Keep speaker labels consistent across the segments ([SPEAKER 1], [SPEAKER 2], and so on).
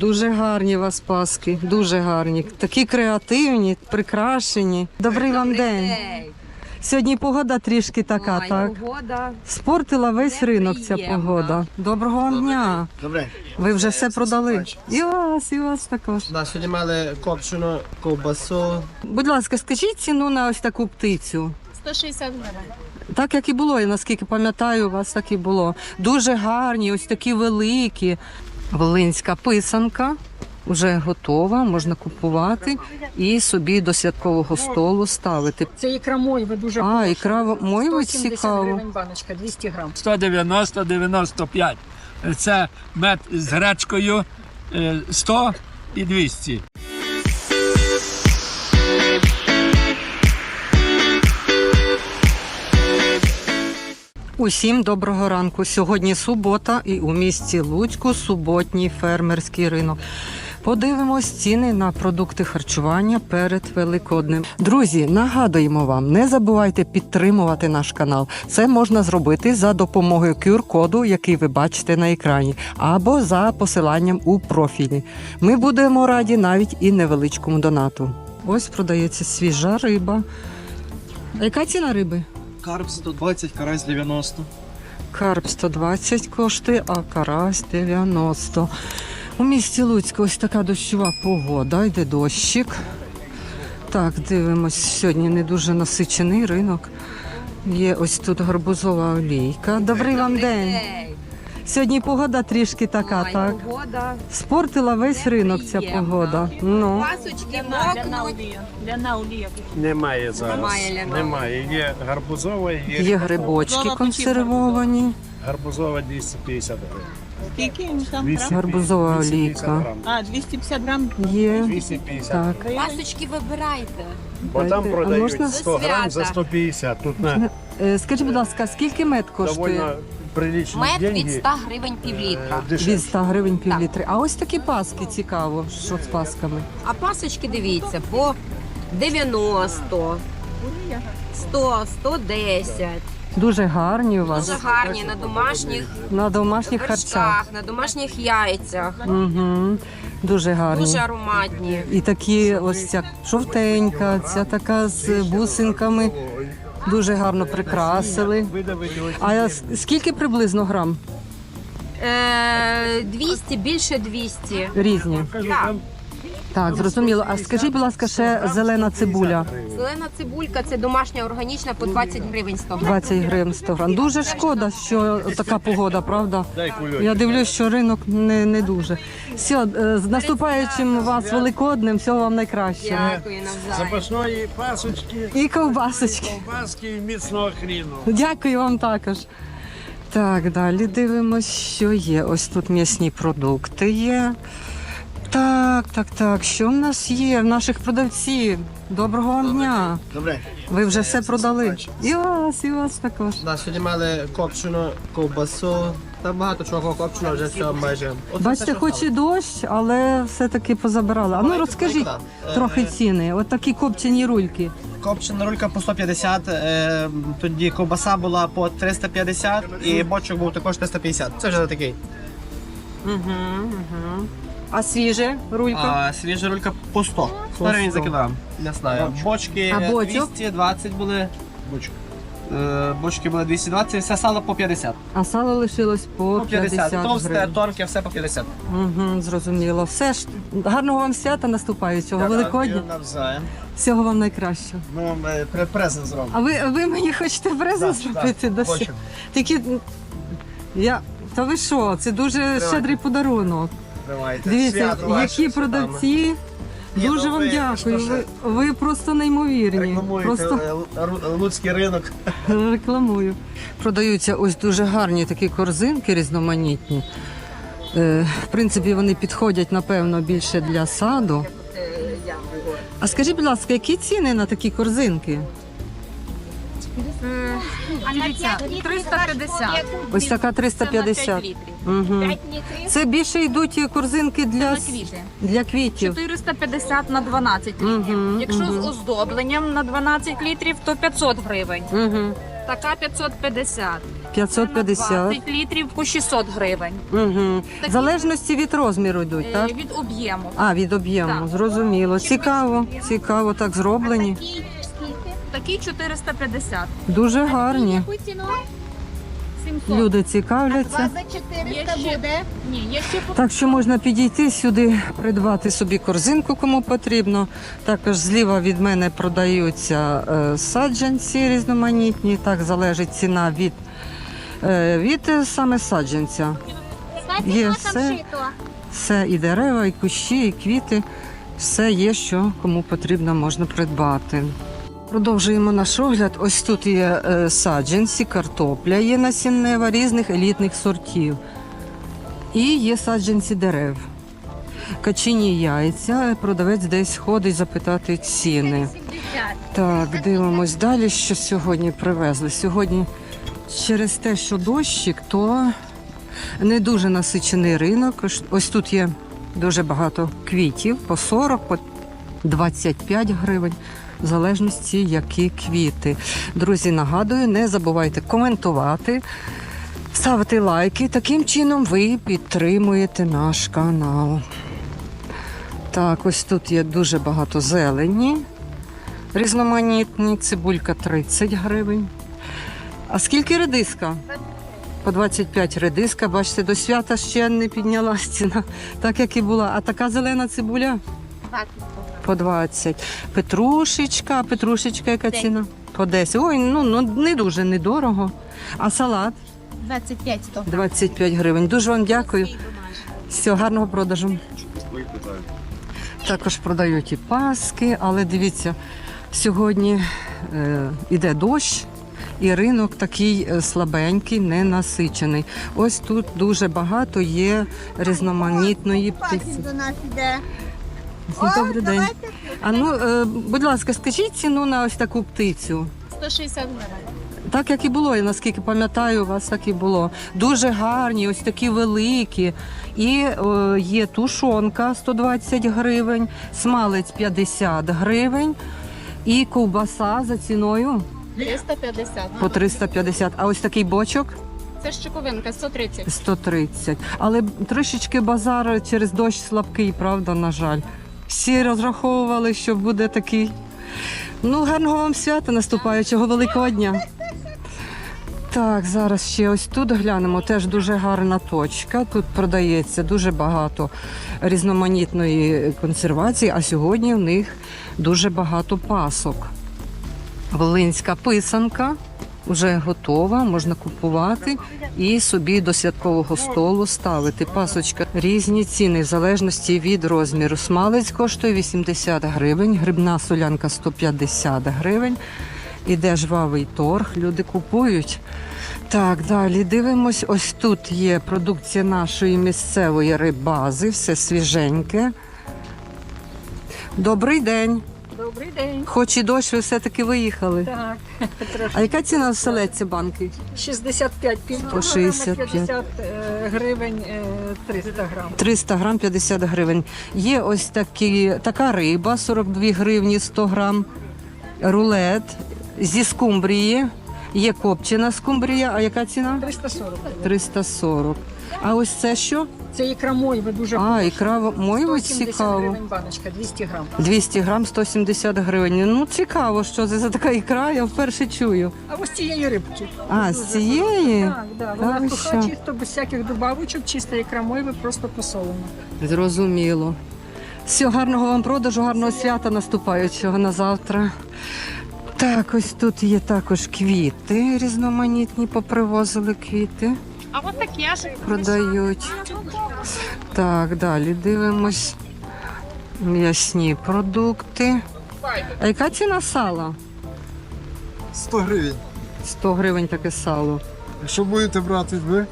[SPEAKER 1] Дуже гарні у вас паски, дуже гарні. Такі креативні, прикрашені. Добрий вам день. Сьогодні погода трішки така,
[SPEAKER 2] Ой,
[SPEAKER 1] так?
[SPEAKER 2] Погода.
[SPEAKER 1] Спортила весь ринок ця погода. Доброго вам дня.
[SPEAKER 3] Добре.
[SPEAKER 1] Ви вже все продали. І вас, і вас також.
[SPEAKER 3] Да, сьогодні мали копчену ковбасу.
[SPEAKER 1] Будь ласка, скажіть ціну на ось таку птицю.
[SPEAKER 2] 160 гривень.
[SPEAKER 1] Так як і було, і наскільки пам'ятаю, у вас так і було. Дуже гарні, ось такі великі. Волинська писанка вже готова, можна купувати і собі до святкового столу ставити.
[SPEAKER 4] Це ікра мойви дуже
[SPEAKER 1] А, ікра мойви цікаво.
[SPEAKER 4] гривень баночка, 200 грам.
[SPEAKER 5] 190-95. Це мед з гречкою е, 100 і 200.
[SPEAKER 1] Усім доброго ранку. Сьогодні субота і у місті Луцьку суботній фермерський ринок. Подивимось ціни на продукти харчування перед Великоднем. Друзі, нагадуємо вам, не забувайте підтримувати наш канал. Це можна зробити за допомогою QR-коду, який ви бачите на екрані, або за посиланням у профілі. Ми будемо раді навіть і невеличкому донату. Ось продається свіжа риба. А яка ціна риби?
[SPEAKER 3] Карп 120, карась 90.
[SPEAKER 1] Карп 120 коштує, а карась 90. У місті Луцьку ось така дощова погода, йде дощик. Так, дивимось, сьогодні не дуже насичений ринок. Є ось тут гарбузова олійка. Добрий вам день. Сьогодні погода трішки така,
[SPEAKER 2] Ой,
[SPEAKER 1] так?
[SPEAKER 2] Погода.
[SPEAKER 1] Спортила весь ринок ця погода. Ну,
[SPEAKER 2] Пасочки мокнуть.
[SPEAKER 6] Немає зараз.
[SPEAKER 2] Немає.
[SPEAKER 6] Немає. Є гарбузова, є,
[SPEAKER 1] є грибочки консервовані,
[SPEAKER 6] гарбузова 250 гривень.
[SPEAKER 7] Скільки там
[SPEAKER 1] гарбузова олійка.
[SPEAKER 7] А, 250 грам.
[SPEAKER 1] Є
[SPEAKER 6] 250.
[SPEAKER 1] так.
[SPEAKER 2] Пасочки вибирайте.
[SPEAKER 6] Бо там
[SPEAKER 1] Дайте. А
[SPEAKER 6] продають 100 грам за 150. Тут на
[SPEAKER 1] Е, Скажіть, будь ласка, скільки мед коштує?
[SPEAKER 6] довольно приличні
[SPEAKER 2] Мед від 100 гривень півлітра.
[SPEAKER 6] е, дешевше.
[SPEAKER 1] Від 100 гривень пів літри. А ось такі паски цікаво, що з пасками.
[SPEAKER 2] А пасочки дивіться по 90, 100, 110.
[SPEAKER 1] Дуже гарні у вас
[SPEAKER 2] Дуже гарні на домашніх
[SPEAKER 1] на домашніх харчах.
[SPEAKER 2] на домашніх яйцях.
[SPEAKER 1] Угу. Дуже гарні.
[SPEAKER 2] Дуже ароматні.
[SPEAKER 1] І такі ось ця жовтенька, ця така з бусинками. Дуже гарно прикрасили. А скільки приблизно грам?
[SPEAKER 2] Е, 200, більше 200.
[SPEAKER 1] Різні.
[SPEAKER 2] Так.
[SPEAKER 1] Так, зрозуміло. А скажіть, будь ласка, ще зелена цибуля.
[SPEAKER 2] Зелена цибулька це домашня органічна по 20 гривень 100 гривень.
[SPEAKER 1] 20 гривень 100 грам. Дуже шкода, що така погода, правда? Я дивлюсь, що ринок не, не дуже. Все, е, з наступаючим вас великоднем, всього вам найкращого.
[SPEAKER 2] Дякую навзаєм.
[SPEAKER 6] Запашної пасочки,
[SPEAKER 1] І ковбасочки.
[SPEAKER 6] ковбаски і міцного хріну.
[SPEAKER 1] Дякую вам також. Так, далі дивимось, що є. Ось тут м'ясні продукти є. Так, так, так. Що в нас є? В наших продавців. Доброго вам дня.
[SPEAKER 3] Добре.
[SPEAKER 1] Ви вже все продали. І вас, і вас також.
[SPEAKER 3] Да, сьогодні мали копчену ковбасу. Та багато чого копченого вже все майже. Оце
[SPEAKER 1] Бачите,
[SPEAKER 3] те, що
[SPEAKER 1] хоч і
[SPEAKER 3] стало.
[SPEAKER 1] дощ, але все-таки позабирали. А ну розкажіть
[SPEAKER 3] е,
[SPEAKER 1] трохи ціни. От такі копчені рульки.
[SPEAKER 3] Копчена рулька по 150, е, тоді ковбаса була по 350 і бочок був також 350. Це вже такий.
[SPEAKER 1] Угу, угу. А свіже рулька?
[SPEAKER 3] А свіжа рулька по 100. 100 гривень за кілограм. Не знаю. Бочки
[SPEAKER 1] А
[SPEAKER 3] е,
[SPEAKER 1] бочок?
[SPEAKER 3] 220 були.
[SPEAKER 6] Бочок.
[SPEAKER 3] Е, Бочки були 220, все сало по 50.
[SPEAKER 1] А сало лишилось по
[SPEAKER 3] По 50.
[SPEAKER 1] 50
[SPEAKER 3] Товсте,
[SPEAKER 1] гривень.
[SPEAKER 3] тонке, все по 50.
[SPEAKER 1] Угу, зрозуміло. Все ж гарного вам свята наступаючого, Великодня.
[SPEAKER 3] Навзаєм.
[SPEAKER 1] Всього вам найкращого.
[SPEAKER 3] Ми вам е, пре- презент зробимо.
[SPEAKER 1] А ви, ви мені хочете презент
[SPEAKER 3] Да,
[SPEAKER 1] зробити?
[SPEAKER 3] да,
[SPEAKER 1] до
[SPEAKER 3] хочу.
[SPEAKER 1] Такі. Я. Та ви що? Це дуже щедрий подарунок.
[SPEAKER 3] Тримайте.
[SPEAKER 1] Дивіться,
[SPEAKER 3] Свято ваше
[SPEAKER 1] які
[SPEAKER 3] з
[SPEAKER 1] продавці.
[SPEAKER 3] Ні,
[SPEAKER 1] Дуже
[SPEAKER 3] ну
[SPEAKER 1] вам
[SPEAKER 3] ви
[SPEAKER 1] дякую.
[SPEAKER 3] що
[SPEAKER 1] Ви,
[SPEAKER 3] ж,
[SPEAKER 1] ви просто неймовірні.
[SPEAKER 3] Рекламуєте
[SPEAKER 1] Просто
[SPEAKER 3] е, Ру- Луцький ринок.
[SPEAKER 1] рекламую. Продаються ось дуже гарні такі корзинки різноманітні. Е, в принципі, вони підходять, напевно, більше для саду. А скажіть, будь ласка, які ціни на такі корзинки?
[SPEAKER 2] Дивіться, 350.
[SPEAKER 1] Ось така 350. Угу. Це більше йдуть корзинки для, с-
[SPEAKER 8] квіти.
[SPEAKER 1] для квітів.
[SPEAKER 8] 450 на 12 літрів.
[SPEAKER 1] Мгм,
[SPEAKER 8] Якщо
[SPEAKER 1] мгм.
[SPEAKER 8] з оздобленням на 12 літрів, то 500 гривень.
[SPEAKER 1] Угу.
[SPEAKER 8] Така 550.
[SPEAKER 1] 550.
[SPEAKER 8] 20 літрів по 600 гривень.
[SPEAKER 1] Угу. В
[SPEAKER 8] Такі-
[SPEAKER 1] залежності від розміру йдуть,
[SPEAKER 8] Е,
[SPEAKER 1] так?
[SPEAKER 8] Від об'єму.
[SPEAKER 1] А, від об'єму,
[SPEAKER 8] Так.
[SPEAKER 1] зрозуміло. Цікаво, цікаво, так зроблені.
[SPEAKER 8] Такий 450.
[SPEAKER 1] Дуже гарні.
[SPEAKER 8] 700.
[SPEAKER 1] Люди цікавляться.
[SPEAKER 8] Є ще, ні, є ще по
[SPEAKER 1] Так що можна підійти сюди, придбати собі корзинку, кому потрібно. Також зліва від мене продаються е, саджанці різноманітні. Так залежить ціна від, е, від е, саме саджанця. Є все, все і дерева, і кущі, і квіти. Все є, що кому потрібно, можна придбати. Продовжуємо наш огляд. Ось тут є е, саджанці, картопля, є насіннева різних елітних сортів. І є саджанці дерев. Качині яйця. Продавець десь ходить запитати ціни. Так, дивимось далі, що сьогодні привезли. Сьогодні через те, що дощик, то не дуже насичений ринок. Ось- Ось тут є дуже багато квітів по 40, по 25 гривень. В залежності, які квіти. Друзі, нагадую, не забувайте коментувати, ставити лайки. Таким чином ви підтримуєте наш канал. Так, ось тут є дуже багато зелені. Різноманітні. Цибулька 30 гривень. А скільки редиска? По 25 редиска. Бачите, до свята ще не піднялась ціна, так як і була. А така зелена цибуля? По 20. Петрушечка, петрушечка, яка ціна? По 10. Ой, ну, ну не дуже недорого. А салат
[SPEAKER 2] 25 100.
[SPEAKER 1] 25 гривень. Дуже вам дякую. Всього гарного продажу. Також продають і паски, але дивіться, сьогодні е, іде дощ. І ринок такий е, слабенький, ненасичений. Ось тут дуже багато є різноманітної птиці.
[SPEAKER 2] до нас іде.
[SPEAKER 1] Добрий день. А ну, е, будь ласка, скажіть ціну на ось таку птицю.
[SPEAKER 8] 160 гривень.
[SPEAKER 1] Так як і було, я наскільки пам'ятаю, у вас так і було. Дуже гарні, ось такі великі. І е, є тушонка 120 гривень, смалець 50 гривень і ковбаса за ціною
[SPEAKER 8] 350.
[SPEAKER 1] по 350. А ось такий бочок
[SPEAKER 8] Це щоковинка 130.
[SPEAKER 1] 130. Але трішечки базар через дощ слабкий, правда, на жаль. Всі розраховували, що буде такий. Ну, гарного вам свята наступаючого Великого дня. Так, зараз ще ось тут глянемо. Теж дуже гарна точка. Тут продається дуже багато різноманітної консервації, а сьогодні в них дуже багато пасок. Волинська писанка вже готова, можна купувати і собі до святкового столу ставити. Пасочка різні ціни в залежності від розміру. Смалець коштує 80 гривень, грибна солянка 150 гривень. Іде жвавий торг, люди купують. Так, далі дивимось. Ось тут є продукція нашої місцевої рибази, все свіженьке. Добрий день.
[SPEAKER 4] Добрий день.
[SPEAKER 1] Хоч і дощ, ви все-таки виїхали.
[SPEAKER 4] Так,
[SPEAKER 1] А яка ціна в селедця банки?
[SPEAKER 4] 65 пів
[SPEAKER 1] По 65.
[SPEAKER 4] 50 е, гривень е, 300 грам.
[SPEAKER 1] 300 грам 50 гривень. Є ось такі, така риба 42 гривні 100 грам, рулет зі скумбрії. Є копчена скумбрія, а яка ціна?
[SPEAKER 4] 340.
[SPEAKER 1] 340. А ось це що?
[SPEAKER 4] Це ікра мойви дуже
[SPEAKER 1] А, ікра мойви
[SPEAKER 4] 170
[SPEAKER 1] цікаво.
[SPEAKER 4] гривень баночка, 200 грам.
[SPEAKER 1] 200 грам 170 гривень. Ну цікаво, що це за така ікра, я вперше чую.
[SPEAKER 4] А ось цієї рибки.
[SPEAKER 1] А, з цієї?
[SPEAKER 4] Так, да,
[SPEAKER 1] Та
[SPEAKER 4] вона
[SPEAKER 1] ви
[SPEAKER 4] суха,
[SPEAKER 1] що?
[SPEAKER 4] чисто без всяких добавочок, чиста ікра мойви, просто посолена.
[SPEAKER 1] Зрозуміло. Всього гарного вам продажу, гарного свята наступаючого на завтра. Так, ось тут є також квіти різноманітні, попривозили квіти. Продають. Так, далі дивимось. М'ясні продукти. А яка ціна сала?
[SPEAKER 6] 100 гривень.
[SPEAKER 1] 100 гривень таке сало.
[SPEAKER 6] Що будете брати ви?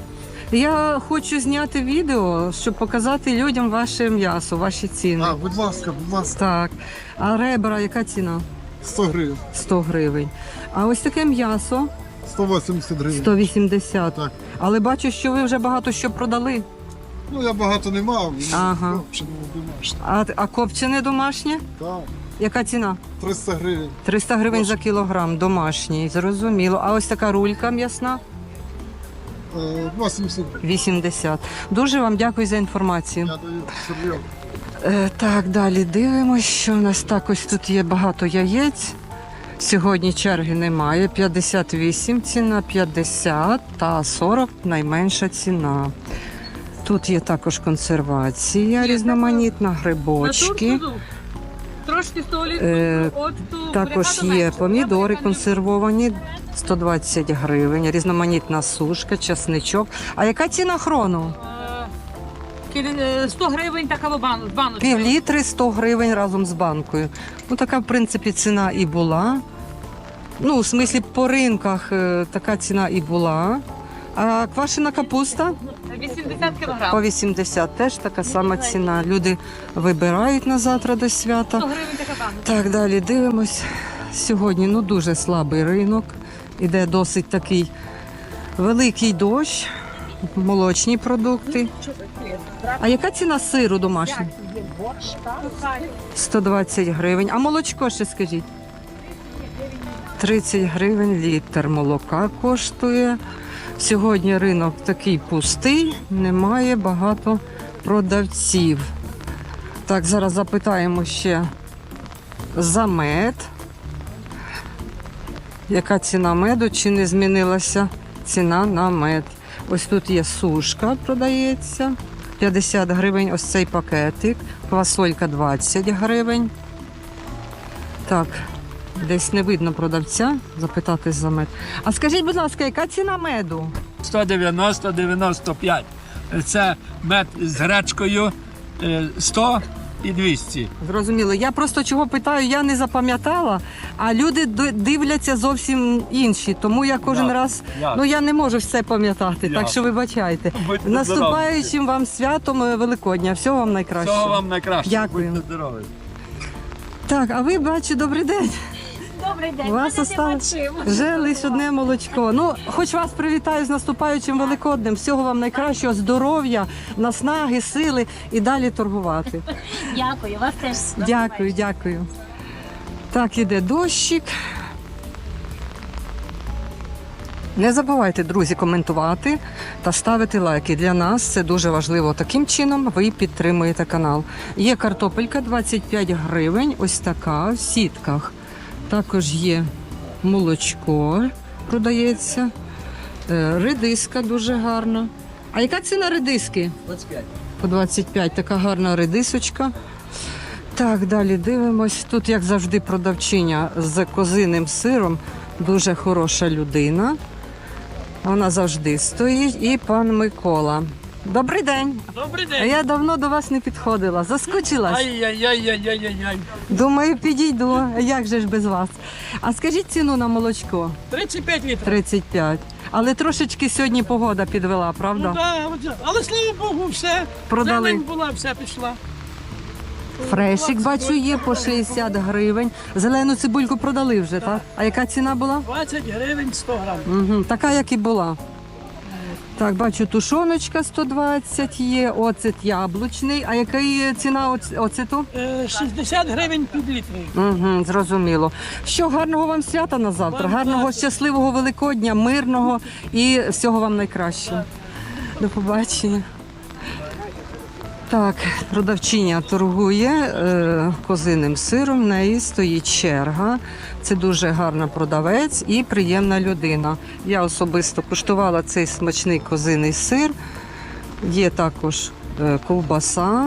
[SPEAKER 1] Я хочу зняти відео, щоб показати людям ваше м'ясо, ваші ціни.
[SPEAKER 6] А, будь ласка, будь ласка,
[SPEAKER 1] Так. А ребра, яка ціна?
[SPEAKER 6] 100 гривень.
[SPEAKER 1] 100 гривень. А ось таке м'ясо
[SPEAKER 6] 180 гривень.
[SPEAKER 1] 180.
[SPEAKER 6] Так.
[SPEAKER 1] Але бачу, що ви вже багато що продали.
[SPEAKER 6] Ну, я багато не мав.
[SPEAKER 1] Ага.
[SPEAKER 6] Чи не домашнє.
[SPEAKER 1] А, а копчене домашнє?
[SPEAKER 6] Так,
[SPEAKER 1] Яка ціна?
[SPEAKER 6] 300 гривень.
[SPEAKER 1] 300 гривень за кілограм домашній, зрозуміло. А ось така рулька м'ясна
[SPEAKER 6] Е, 80.
[SPEAKER 1] 80. Дуже вам дякую за інформацію.
[SPEAKER 6] Я даю серйозно.
[SPEAKER 1] Е, так, далі дивимося, що у нас так ось тут є багато яєць. Сьогодні черги немає. 58 ціна, 50 та 40 найменша ціна. Тут є також консервація різноманітна, грибочки. Е, також є помідори консервовані 120 гривень, різноманітна сушка, часничок. А яка ціна хрону?
[SPEAKER 8] 100 гривень така баночка.
[SPEAKER 1] Пів літри 100 гривень разом з банкою. Ну така, в принципі, ціна і була. Ну, в смислі, по ринках е, така ціна і була. А квашена капуста
[SPEAKER 8] 80 кілограм.
[SPEAKER 1] по 80 теж така сама ціна. Люди вибирають на завтра до свята.
[SPEAKER 8] гривень така баночка.
[SPEAKER 1] Так, далі дивимось. Сьогодні ну, дуже слабий ринок. Іде досить такий великий дощ, молочні продукти. А яка ціна сиру домашнього? 120 гривень. А молочко ще скажіть? 30 гривень літр молока коштує. Сьогодні ринок такий пустий, немає багато продавців. Так, зараз запитаємо ще за мед. Яка ціна меду? Чи не змінилася ціна на мед? Ось тут є сушка, продається. 50 гривень ось цей пакетик. Квасолька 20 гривень. Так, десь не видно продавця, запитати за мед. А скажіть, будь ласка, яка ціна меду?
[SPEAKER 5] 190-95. Це мед з гречкою е, 100 і 200.
[SPEAKER 1] Зрозуміло. Я просто чого питаю, я не запам'ятала, а люди д- дивляться зовсім інші. Тому я кожен
[SPEAKER 5] Ясно,
[SPEAKER 1] раз
[SPEAKER 5] ясно.
[SPEAKER 1] ну я не можу все пам'ятати, так
[SPEAKER 5] Ясно.
[SPEAKER 1] що вибачайте.
[SPEAKER 5] Будьте
[SPEAKER 1] Наступаючим вам святом е, Великодня. Всього вам найкращого.
[SPEAKER 5] Всього вам найкраще.
[SPEAKER 1] Дякую.
[SPEAKER 5] Будьте здорові.
[SPEAKER 1] Так, а ви бачу, добрий день.
[SPEAKER 8] Добрий день.
[SPEAKER 1] У вас осталось вже лише одне молочко. Ну, хоч вас привітаю з наступаючим Великоднем. Всього вам найкращого, здоров'я, наснаги, сили і далі торгувати.
[SPEAKER 8] Дякую, вас теж.
[SPEAKER 1] Дякую, дякую. Так, іде дощик. Не забувайте, друзі, коментувати та ставити лайки. Для нас це дуже важливо. Таким чином ви підтримуєте канал. Є картопелька 25 гривень, ось така в сітках. Також є молочко, продається. Е, Редиска дуже гарна. А яка ціна редиски?
[SPEAKER 5] 25.
[SPEAKER 1] По 25 така гарна редисочка. Так, далі дивимось. Тут, як завжди, продавчиня з козиним сиром. Дуже хороша людина. Вона завжди стоїть. І пан Микола. Добрий день.
[SPEAKER 5] Добрий
[SPEAKER 1] А
[SPEAKER 5] день.
[SPEAKER 1] я давно до вас не підходила. Заскучилась.
[SPEAKER 5] Ай-яй-яй-яй-яй-яй.
[SPEAKER 1] Думаю, підійду. Як же ж без вас? А скажіть ціну на молочко
[SPEAKER 9] 35 літрів.
[SPEAKER 1] 35. Але трошечки сьогодні погода підвела, правда?
[SPEAKER 9] Ну, от- але слава Богу, все.
[SPEAKER 1] Продали.
[SPEAKER 9] Зелень була, все пішла.
[SPEAKER 1] Фрешик, бачу, є по 60 гривень. Зелену цибульку продали вже, так? А яка ціна була?
[SPEAKER 9] 20 гривень 100 грам.
[SPEAKER 1] Угу, така, як і була. Так, бачу, тушоночка 120 є, оцет яблучний. А яка є ціна оц- оцету?
[SPEAKER 9] Е, 60 гривень під літр.
[SPEAKER 1] Угу, зрозуміло. Що гарного вам свята на завтра,
[SPEAKER 9] Вам
[SPEAKER 1] гарного, щасливого Великодня, мирного і всього вам найкращого. До побачення. Так, продавчиня торгує е, козиним сиром, в неї стоїть черга. Це дуже гарна продавець і приємна людина. Я особисто куштувала цей смачний козиний сир. Є також е, ковбаса.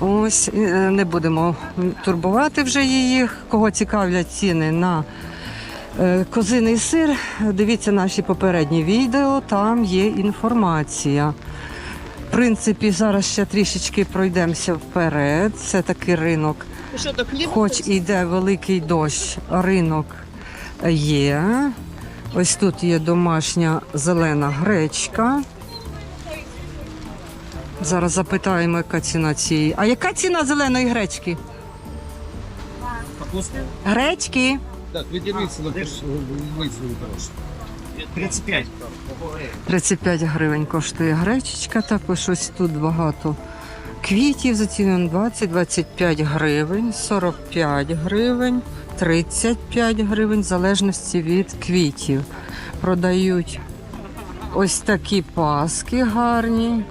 [SPEAKER 1] Ось е, не будемо турбувати вже її. Кого цікавлять ціни на е, козиний сир, дивіться наші попередні відео, там є інформація. В принципі, зараз ще трішечки пройдемося вперед. Це такий ринок.
[SPEAKER 8] Що то хліб?
[SPEAKER 1] Хоч і йде великий дощ, ринок є. Ось тут є домашня зелена гречка. Зараз запитаємо, яка ціна цієї. А яка ціна зеленої гречки? Гречки.
[SPEAKER 6] Так, відірвіться на.
[SPEAKER 3] 35.
[SPEAKER 1] 35 гривень коштує гречечка. Також ось тут багато квітів за ціною 20-25 гривень, 45 гривень, 35 гривень, в залежності від квітів. Продають Ось такі паски гарні.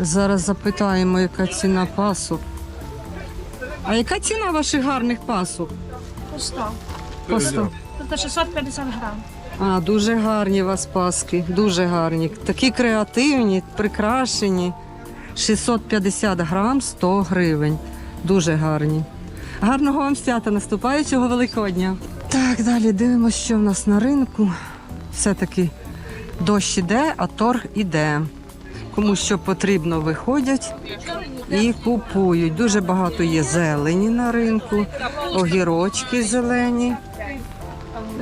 [SPEAKER 1] Зараз запитаємо, яка ціна пасок. А яка ціна ваших гарних пасок?
[SPEAKER 7] По 100.
[SPEAKER 1] По 100.
[SPEAKER 7] Тут 650 грам.
[SPEAKER 1] А, дуже гарні у вас паски, дуже гарні. Такі креативні, прикрашені. 650 грам 100 гривень. Дуже гарні. Гарного вам свята наступаючого Великодня. Так, далі дивимося, що в нас на ринку. Все-таки дощ іде, а торг іде. Кому що потрібно, виходять і купують. Дуже багато є зелені на ринку, огірочки зелені.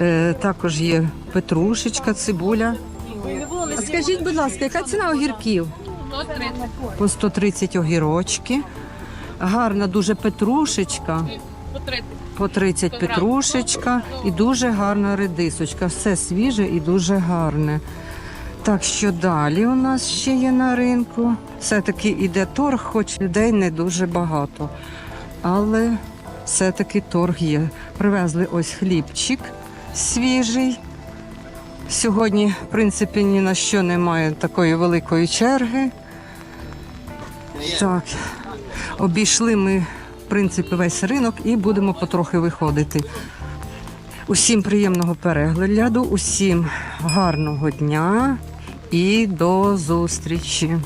[SPEAKER 1] Е, також є петрушечка, цибуля. А скажіть, будь ласка, яка ціна огірків? По 130 огірочки. Гарна дуже петрушечка. По 30 петрушечка і дуже гарна редисочка. Все свіже і дуже гарне. Так що далі у нас ще є на ринку. Все-таки іде торг, хоч людей не дуже багато. Але все-таки торг є. Привезли ось хлібчик свіжий. Сьогодні, в принципі, ні на що немає такої великої черги. Так, обійшли ми, в принципі, весь ринок і будемо потрохи виходити. Усім приємного перегляду, усім гарного дня і до зустрічі.